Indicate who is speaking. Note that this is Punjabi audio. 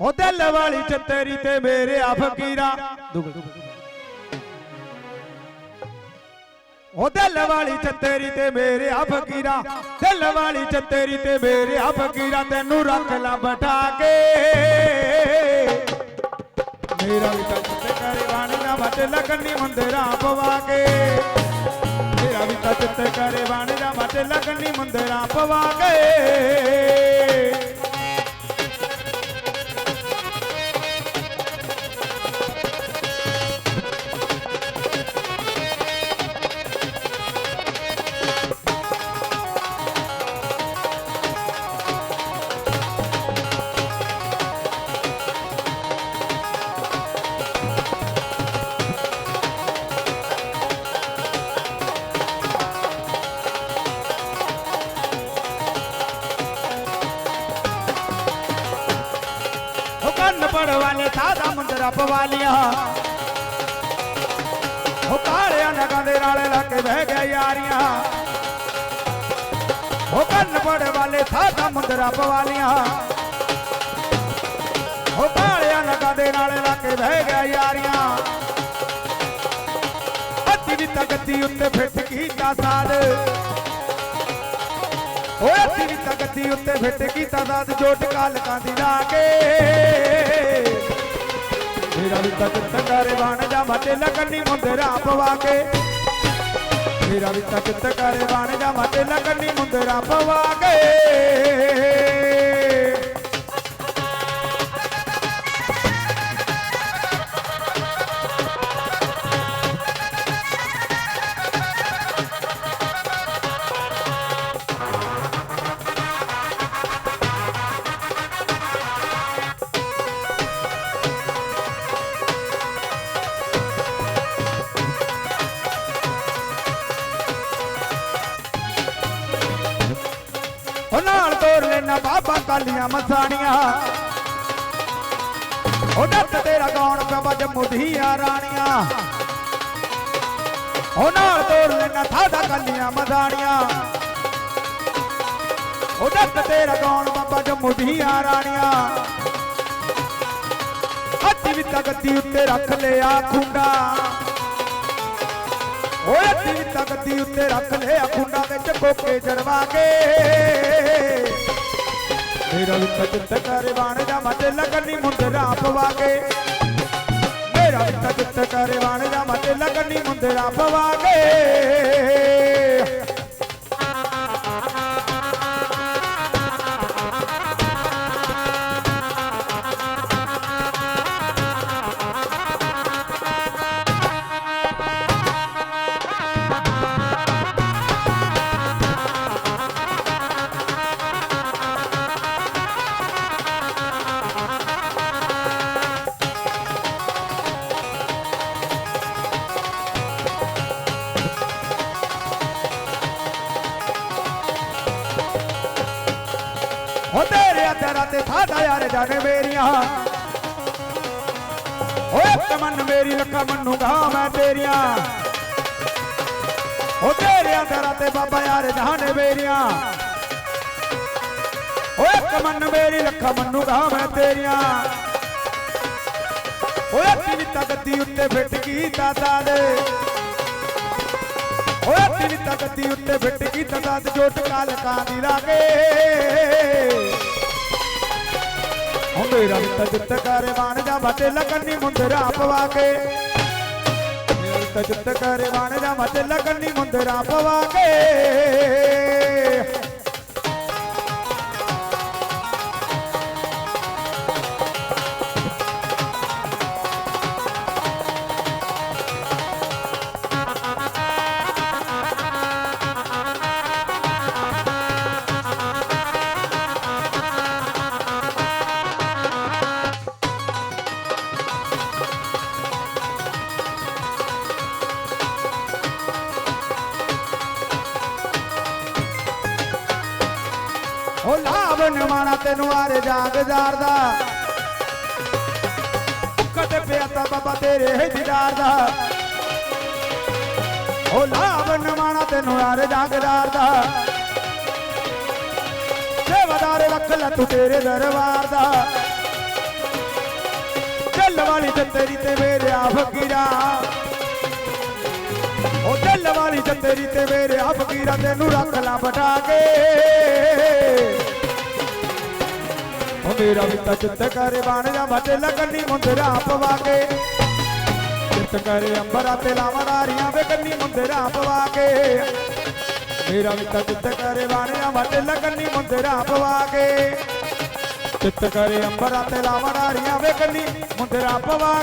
Speaker 1: ਉਹ ਦਿਲ ਵਾਲੀ ਚ ਤੇ ਮੇਰੇ ਆ ਫਕੀਰਾ। ਦੁਗਲ ਉਹ ਦਿਲ ਵਾਲੀ ਚ ਤੇ ਮੇਰੇ ਆ ਫਕੀਰਾ। ਦਿਲ ਵਾਲੀ ਚ ਤੇ ਮੇਰੇ ਆ ਫਕੀਰਾ। ਤੈਨੂੰ ਰੱਖ ਲਾ ਬਟਾ ਕੇ। ਮੇਰਾ ਵੀ ਤਾਂ ਚਿੱਤ ਕਰੇ ਬਾਣੀ ਨਾ ਮਟ ਲੱਗਣੀ ਮੰਦਰਾਂ ਪਵਾ ਕੇ। ਮੇਰਾ ਵੀ ਤਾਂ ਚਿੱਤ ਕਰੇ ਬਾਣੀ ਨਾ ਮਟ ਲੱਗਣੀ ਮੰਦਰਾਂ ਪਵਾ ਕੇ। ਕੰਨ ਸਾਦਾ ਮੁੰਦਰਾ ਪਵਾਲੀਆਂ ਉਹ ਕਾਲਿਆਂ ਨਗਾਂ ਦੇ ਨਾਲੇ ਲਾ ਕੇ ਬਹਿ ਗਿਆ ਯਾਰੀਆਂ। ਉਹ ਕੰਨ ਪੜ ਵਾਲੇ ਸਾਦਾ ਮੁੰਦਰਾ ਪਵਾਲੀਆਂ ਉਹ ਕਾਲਿਆਂ ਨਗਾਂ ਦੇ ਨਾਲੇ ਲਾ ਕੇ ਬਹਿ ਗਿਆ ਯਾਰੀਆਂ। ਅੱਧੀ ਵੀ ਤਗਤੀ ਉੱਤੇ ਫਿੱਟ ਕੀਤਾ ਸਾਦ। ਓਏ ਅੱਧੀ ਵੀ ਤਗਤੀ ਉੱਤੇ ਫਿੱਟ ਕੀਤਾ ਸਾਦ ਜੋਟ ਕਾਲਕਾਂ ਦੀ ਲਾ ਕੇ। ਮੇਰਾ ਵੀ ਤੱਕ ਕਰੇ ਬਣ ਜਾ ਮਤੇ ਲੱਗਣੀ ਮੁੰਦਰਾ ਪਵਾ ਕੇ। ਮੇਰਾ ਵੀ ਤੱਕ ਕਰੇ ਬਣ ਜਾ ਮਤੇ ਲੱਗਣੀ ਮੁੰਦਰਾ ਪਵਾ ਕੇ। ਉਹ ਨਾਲ ਤੋਰ ਲੈਣਾ, ਬਾਬਾ ਕਾਲੀਆਂ ਮਸਾਣੀਆਂ। ਉਹ ਡੱਟ ਤੇਰਾ ਗਾਉਣ ਪਿਆ ਜੰਮੂ ਦੀਆਂ ਰਾਣੀਆਂ। ਉਹ ਨਾਲ ਤੋਰ ਲੈਣਾ ਸਾਦਾ ਕਾਲੀਆਂ ਮਸਾਣੀਆਂ। ਉਹ ਡੱਟ ਤੇਰਾ ਗਾਉਣ ਬਾਬਾ ਜੰਮੂ ਦੀਆਂ ਰਾਣੀਆਂ। ਅੱਧੀ ਵੀ ਤਗਤੀ ਉੱਤੇ ਰੱਖ ਲਿਆ ਖੁੰਡਾ। ਓਏ ਅੱਧੀ ਵੀ ਤਗਤੀ ਉੱਤੇ ਰੱਖ ਲਿਆ ਖੁੰਡਾ ਵਿੱਚ। ਕੋਕੇ ਜੜਵਾ ਕੇ ਮੇਰਾ ਵੀ ਤਜਤ ਕਰੇ ਬਾਣ ਜਾ ਮਤੇ ਲੱਗਣੀ, ਮੁੰਦਰਾ ਪਵਾ ਕੇ ਮੇਰਾ ਵੀ ਤਜਤ ਕਰੇ ਬਾਣ ਜਾ ਮਤੇ ਲੱਗਣੀ, ਮੁੰਦਰਾ ਪਵਾ ਉਹ ਹੋ ਤੇਰੇ ਅਦਰਾਂ ਤੇ ਸਾਡਾ ਯਾਰ ਜਾਣੇ ਮੇਰੀਆਂ। ਓਏ ਤਮਨ ਮੇਰੀ ਲੱਖਾਂ ਮੰਨੂਗਾ ਮੈਂ ਤੇਰੀਆਂ। ਹੋ ਤੇਰੇ ਅਦਰਾਂ ਤੇ ਬਾਬਾ ਯਾਰ ਜਾਣੇ ਮੇਰੀਆਂ। ਓਏ ਤਮਨ ਮੇਰੀ ਲੱਖਾਂ ਮੰਨੂਗਾ ਮੈਂ ਤੇਰੀਆਂ। ਓਏ ਤਿੰਨ ਤਗਤੀ ਉੱਤੇ ਫਿੱਟ ਕੀਤਾ ਦਾਦੇ ਓਏ ਤਿੰਨ ਤਗਤੀ ਉੱਤੇ ਫਿੱਟ ਕੀਤਾ ਦਾਦ ਜੋਟ ਕਾਲਕਾਂ ਦੀ ਲਾਗੇ ਓ ਮੇਰਾ ਵੀ ਕਰੇ ਬਾਣ ਜਾ ਮਤੇ ਲੱਗਣੀ ਮੁੰਦਰਾ ਪਵਾ ਕੇ। ਤਜਤ ਕਰੇ ਬਾਣ ਜਾ ਮਤੇ ਲੱਗਣੀ ਮੁੰਦਰਾ ਪਵਾ ਕੇ। ਓ ਲਾਭ ਨਿਮਾਣਾ ਤੈਨੂੰ ਆਰੇ ਜਾਗ ਜਾਰਦਾ। ਕਦੇ ਪਿਆ ਤਾਂ ਬਾਬਾ ਤੇਰੇ ਹੀ ਦੀਦਾਰ ਦਾ ਓ ਲਾਭ ਨਿਮਾਣਾ ਤੈਨੂੰ ਆਰੇ ਜਾਗ ਜਾਰਦਾ। ਸੇਵਾਦਾਰ ਰੱਖ ਲੈ ਤੂੰ ਤੇਰੇ ਦਰਬਾਰ ਦਾ। ਦਿਲ ਵਾਲੀ ਤੇ ਤੇਰੀ ਤੇ ਮੇਰਿਆ ਫਕੀਰਾ। ਉਹ ਦਿਲ ਵਾਲੀ ਤੇ ਤੇਰੀ ਤੇ ਮੇਰਿਆ ਫਕੀਰਾ, ਤੈਨੂੰ ਰੱਖ ਲਾ ਬਟਾ ਕੇ ਉਹ ਮੇਰਾ ਵੀ ਤਾਂ ਚਿੱਤ ਕਰੇ ਬਣ ਜਾ ਮਤੇ ਲੱਗਣੀ ਮੁੰਦਰਾ ਪਵਾ ਕੇ ਚਿੱਤ ਕਰੇ ਅੰਬਰਾਂ ਤੇ ਲਾਵਾਂ ਨਾਰੀਆਂ ਵੇ ਕੰਨੀ ਮੁੰਦਰਾ ਪਵਾ ਕੇ ਮੇਰਾ ਵੀ ਤਾਂ ਚਿੱਤ ਕਰੇ ਬਣ ਜਾ ਮਤੇ ਲੱਗਣੀ ਮੁੰਦਰਾ ਪਵਾ ਕੇ ਚਿੱਤ ਕਰੇ ਅੰਬਰਾਂ ਤੇ ਲਾਵਾਂ ਨਾਰੀਆਂ ਵੇ ਕੰਨੀ ਮੁੰਦਰਾ ਪਵਾ